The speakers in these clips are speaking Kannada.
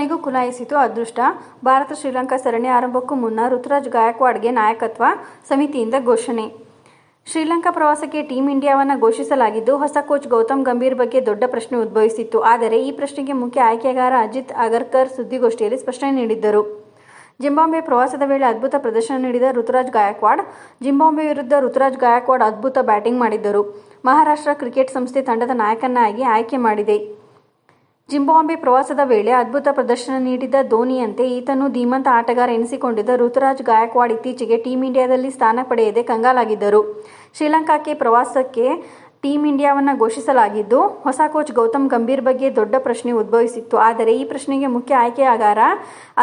ಕೊನೆಗೂ ಕುಲಾಯಿಸಿತು. ಅದೃಷ್ಟ, ಭಾರತ ಶ್ರೀಲಂಕಾ ಸರಣಿ ಆರಂಭಕ್ಕೂ ಮುನ್ನ ಋತುರಾಜ್ ಗಾಯಕ್ವಾಡ್ಗೆ ನಾಯಕತ್ವ ಸಮಿತಿಯಿಂದ ಘೋಷಣೆ. ಶ್ರೀಲಂಕಾ ಪ್ರವಾಸಕ್ಕೆ ಟೀಂ ಇಂಡಿಯಾವನ್ನು ಘೋಷಿಸಲಾಗಿದ್ದು, ಹೊಸ ಕೋಚ್ ಗೌತಮ್ ಗಂಭೀರ್ ಬಗ್ಗೆ ದೊಡ್ಡ ಪ್ರಶ್ನೆ ಉದ್ಭವಿಸಿತ್ತು. ಆದರೆ ಈ ಪ್ರಶ್ನೆಗೆ ಮುಖ್ಯ ಆಯ್ಕೆಗಾರ ಅಜಿತ್ ಅಗರ್ಕರ್ ಸುದ್ದಿಗೋಷ್ಠಿಯಲ್ಲಿ ಸ್ಪಷ್ಟನೆ ನೀಡಿದ್ದರು. ಜಿಂಬಾಂಬೆ ಪ್ರವಾಸದ ವೇಳೆ ಅದ್ಭುತ ಪ್ರದರ್ಶನ ನೀಡಿದ ಋತುರಾಜ್ ಗಾಯಕ್ವಾಡ್, ಜಿಂಬಾಂಬೆ ವಿರುದ್ಧ ಋತುರಾಜ್ ಗಾಯಕ್ವಾಡ್ ಅದ್ಭುತ ಬ್ಯಾಟಿಂಗ್ ಮಾಡಿದ್ದರು. ಮಹಾರಾಷ್ಟ್ರ ಕ್ರಿಕೆಟ್ ಸಂಸ್ಥೆ ತಂಡದ ನಾಯಕನಾಗಿ ಆಯ್ಕೆ ಮಾಡಿದೆ. ಜಿಂಬಾಬ್ವೆ ಪ್ರವಾಸದ ವೇಳೆ ಅದ್ಭುತ ಪ್ರದರ್ಶನ ನೀಡಿದ ಧೋನಿಯಂತೆ ಈತನು ಧೀಮಂತ ಆಟಗಾರ ಎನಿಸಿಕೊಂಡಿದ್ದ ಋತುರಾಜ್ ಗಾಯಕ್ವಾಡ್ ಇತ್ತೀಚೆಗೆ ಟೀಂ ಇಂಡಿಯಾದಲ್ಲಿ ಸ್ಥಾನ ಪಡೆಯದೆ ಕಂಗಾಲಾಗಿದ್ದರು. ಶ್ರೀಲಂಕಾಕ್ಕೆ ಪ್ರವಾಸಕ್ಕೆ ಟೀಂ ಇಂಡಿಯಾವನ್ನು ಘೋಷಿಸಲಾಗಿದ್ದು, ಹೊಸ ಕೋಚ್ ಗೌತಮ್ ಗಂಭೀರ್ ಬಗ್ಗೆ ದೊಡ್ಡ ಪ್ರಶ್ನೆ ಉದ್ಭವಿಸಿತ್ತು. ಆದರೆ ಈ ಪ್ರಶ್ನೆಗೆ ಮುಖ್ಯ ಆಯ್ಕೆಯಾಗಾರ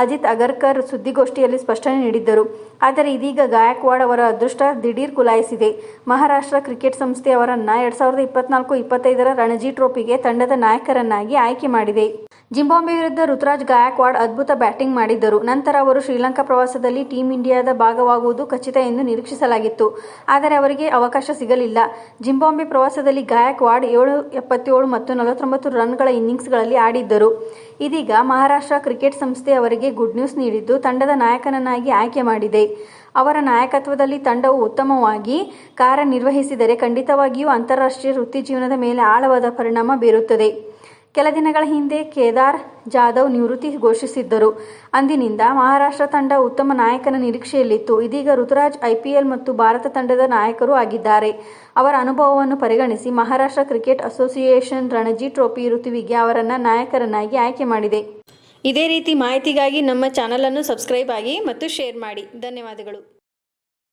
ಅಜಿತ್ ಅಗರ್ಕರ್ ಸುದ್ದಿಗೋಷ್ಠಿಯಲ್ಲಿ ಸ್ಪಷ್ಟನೆ ನೀಡಿದ್ದರು. ಆದರೆ ಇದೀಗ ಗಾಯಕ್ವಾಡ್ ಅವರ ಅದೃಷ್ಟ ದಿಢೀರ್ ಕುಲಾಯಿಸಿದೆ. ಮಹಾರಾಷ್ಟ್ರ ಕ್ರಿಕೆಟ್ ಸಂಸ್ಥೆ ಅವರನ್ನು ಎರಡ್ ಸಾವಿರದ ಇಪ್ಪತ್ನಾಲ್ಕು, ಇಪ್ಪತ್ತೈದರ ರಣಜಿ ಟ್ರೋಫಿಗೆ ತಂಡದ ನಾಯಕರನ್ನಾಗಿ ಆಯ್ಕೆ ಮಾಡಿದೆ. ಜಿಂಬಾಬ್ವೆ ವಿರುದ್ಧ ಋತುರಾಜ್ ಗಾಯಕ್ವಾಡ್ ಅದ್ಭುತ ಬ್ಯಾಟಿಂಗ್ ಮಾಡಿದ್ದರು. ನಂತರ ಅವರು ಶ್ರೀಲಂಕಾ ಪ್ರವಾಸದಲ್ಲಿ ಟೀಂ ಇಂಡಿಯಾದ ಭಾಗವಾಗುವುದು ಖಚಿತ ಎಂದು ನಿರೀಕ್ಷಿಸಲಾಗಿತ್ತು. ಆದರೆ ಅವರಿಗೆ ಅವಕಾಶ ಸಿಗಲಿಲ್ಲ. ಜಿಂಬಾಂಬೆ ಪ್ರವಾಸದಲ್ಲಿ ಗಾಯಕ್ವಾಡ್ ಏಳು, ಎಪ್ಪತ್ತೇಳು ಮತ್ತು ನಲವತ್ತೊಂಬತ್ತು ರನ್ಗಳ ಇನ್ನಿಂಗ್ಸ್ಗಳಲ್ಲಿ ಆಡಿದ್ದರು. ಇದೀಗ ಮಹಾರಾಷ್ಟ್ರ ಕ್ರಿಕೆಟ್ ಸಂಸ್ಥೆ ಅವರಿಗೆ ಗುಡ್ ನ್ಯೂಸ್ ನೀಡಿದ್ದು ತಂಡದ ನಾಯಕನನ್ನಾಗಿ ಆಯ್ಕೆ ಮಾಡಿದೆ. ಅವರ ನಾಯಕತ್ವದಲ್ಲಿ ತಂಡವು ಉತ್ತಮವಾಗಿ ಕಾರ್ಯನಿರ್ವಹಿಸಿದರೆ ಖಂಡಿತವಾಗಿಯೂ ಅಂತಾರಾಷ್ಟ್ರೀಯ ವೃತ್ತಿಜೀವನದ ಮೇಲೆ ಆಳವಾದ ಪರಿಣಾಮ ಬೀರುತ್ತದೆ. ಕೆಲ ದಿನಗಳ ಹಿಂದೆ ಕೇದಾರ್ ಜಾಧವ್ ನಿವೃತ್ತಿ ಘೋಷಿಸಿದ್ದರು. ಅಂದಿನಿಂದ ಮಹಾರಾಷ್ಟ್ರ ತಂಡ ಉತ್ತಮ ನಾಯಕನ ನಿರೀಕ್ಷೆಯಲ್ಲಿತ್ತು. ಇದೀಗ ಋತುರಾಜ್ ಐಪಿಎಲ್ ಮತ್ತು ಭಾರತ ತಂಡದ ನಾಯಕರೂ ಆಗಿದ್ದಾರೆ. ಅವರ ಅನುಭವವನ್ನು ಪರಿಗಣಿಸಿ Maharashtra cricket association Ranji trophy ಋತುವಿಗೆ ಅವರನ್ನು ನಾಯಕರನ್ನಾಗಿ ಆಯ್ಕೆ ಮಾಡಿದೆ. ಇದೇ ರೀತಿ ಮಾಹಿತಿಗಾಗಿ ನಮ್ಮ ಚಾನಲನ್ನು ಸಬ್ಸ್ಕ್ರೈಬ್ ಆಗಿ ಮತ್ತು ಶೇರ್ ಮಾಡಿ. ಧನ್ಯವಾದಗಳು.